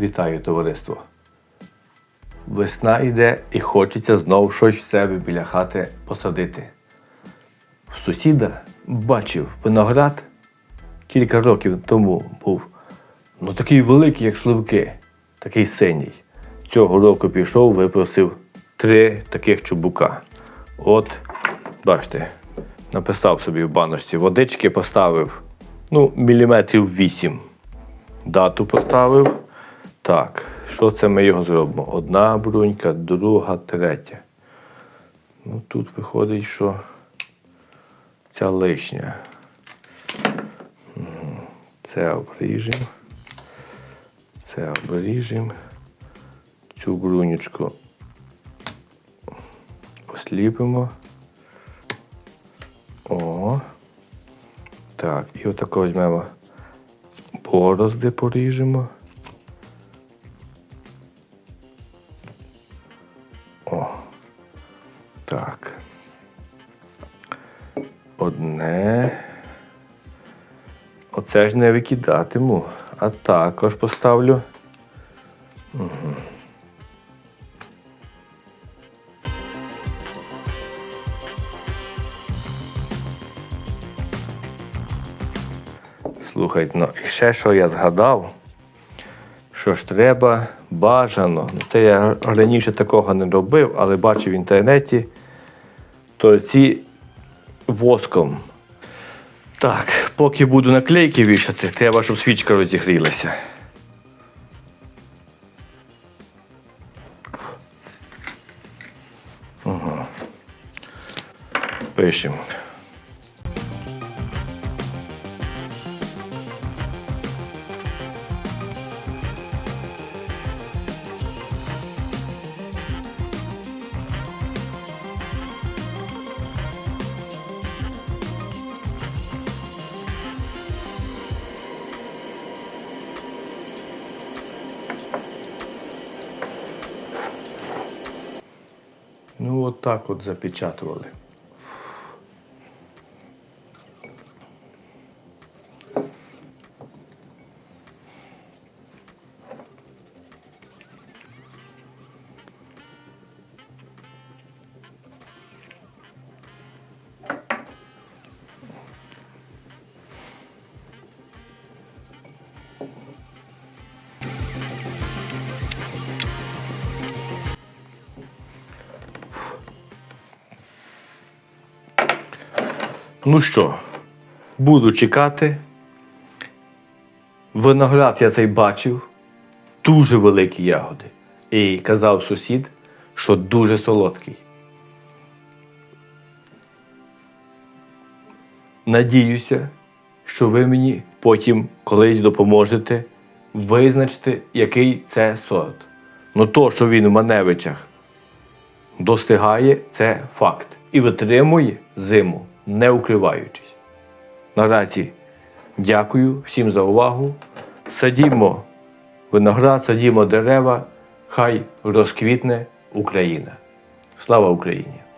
Вітаю товариство. Весна йде і хочеться знов щось в себе біля хати посадити. В сусіда бачив виноград кілька років тому був. Ну такий великий, як сливки, такий синій. Цього року пішов, випросив три таких чубука. От, бачите, написав собі в баночці, водички поставив, ну, міліметрів вісім. Дату поставив. Так, що це ми його зробимо? Одна брунька, друга, третя. Ну тут виходить, що ця лишня. Це обріжемо. Це обріжемо. Цю брунючку осліпимо. О. Так, і отако візьмемо борозди поріжемо. Так. Одне. Оце ж не викидатиму, а також поставлю. Угу. Слухайте, ну і ще що я згадав, що ж треба бажано. Ну, Це я раніше такого не робив, але бачив в інтернеті, то ці воском. Так, поки буду наклейки вішати, треба, щоб свічка розігрілася. Угу. Пишемо. Ну, от так от запечатували. Ну що, буду чекати. Виноград я цей бачив, дуже великі ягоди. І казав сусід, що дуже солодкий. Надіюся, що ви мені потім колись допоможете визначити, який це сорт. Ну то, що він в Маневичах достигає, це факт. І витримує зиму, не укриваючись. Наразі дякую всім за увагу. Садімо виноград, садімо дерева, хай розквітне Україна. Слава Україні!